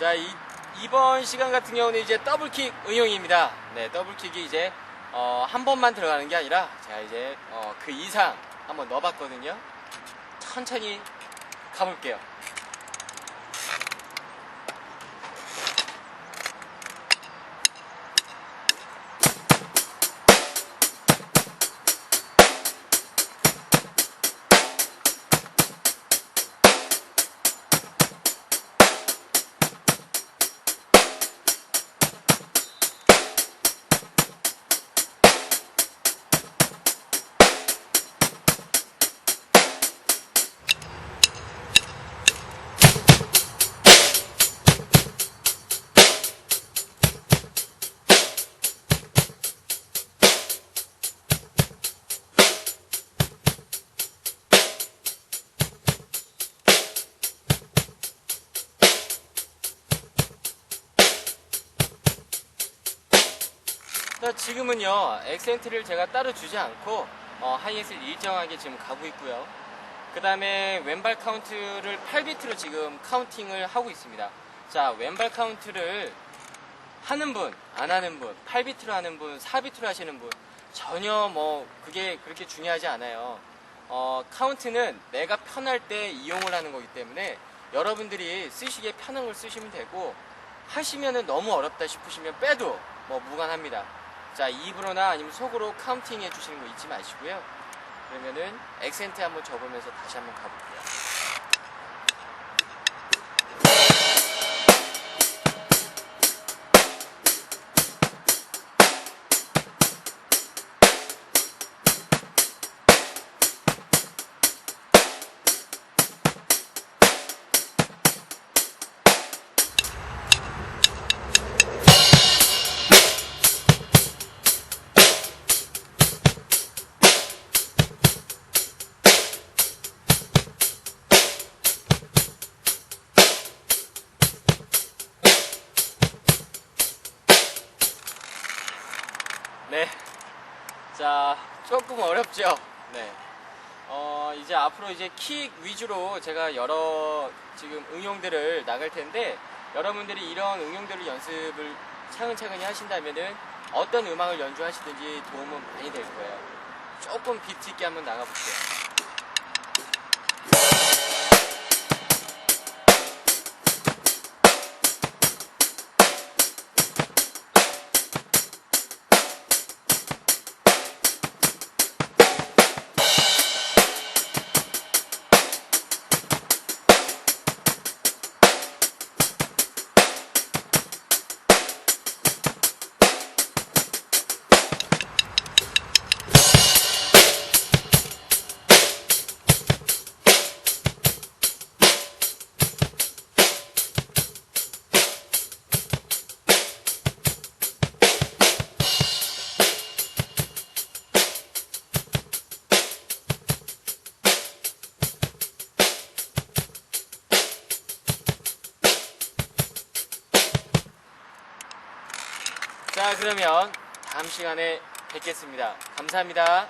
자, 이, 이번 시간 같은 경우는 이제 더블킥 응용입니다. 네, 더블킥이 이제 어, 한 번만 들어가는 게 아니라 제가 이제 어, 그 이상 한번 넣어봤거든요. 천천히 가볼게요. 지금은요, 액센트를 제가 따로 주지 않고, 어, 하이햇을 일정하게 지금 가고 있고요. 그 다음에 왼발 카운트를 8비트로 지금 카운팅을 하고 있습니다. 자, 왼발 카운트를 하는 분, 안 하는 분, 8비트로 하는 분, 4비트로 하시는 분, 전혀 뭐, 그게 그렇게 중요하지 않아요. 어, 카운트는 내가 편할 때 이용을 하는 거기 때문에 여러분들이 쓰시기에 편한 걸 쓰시면 되고, 하시면은 너무 어렵다 싶으시면 빼도 뭐 무관합니다. 자, 입으로나 아니면 속으로 카운팅 해주시는 거 잊지 마시고요. 그러면은 액센트 한번 접으면서 다시 한번 가볼게요. 네. 자, 조금 어렵죠? 네. 어, 이제 앞으로 이제 킥 위주로 제가 여러 지금 응용들을 나갈 텐데, 여러분들이 이런 응용들을 연습을 차근차근히 하신다면은 어떤 음악을 연주하시든지 도움은 많이 될 거예요. 조금 비트 있게 한번 나가볼게요. 자, 그러면 다음 시간에 뵙겠습니다. 감사합니다.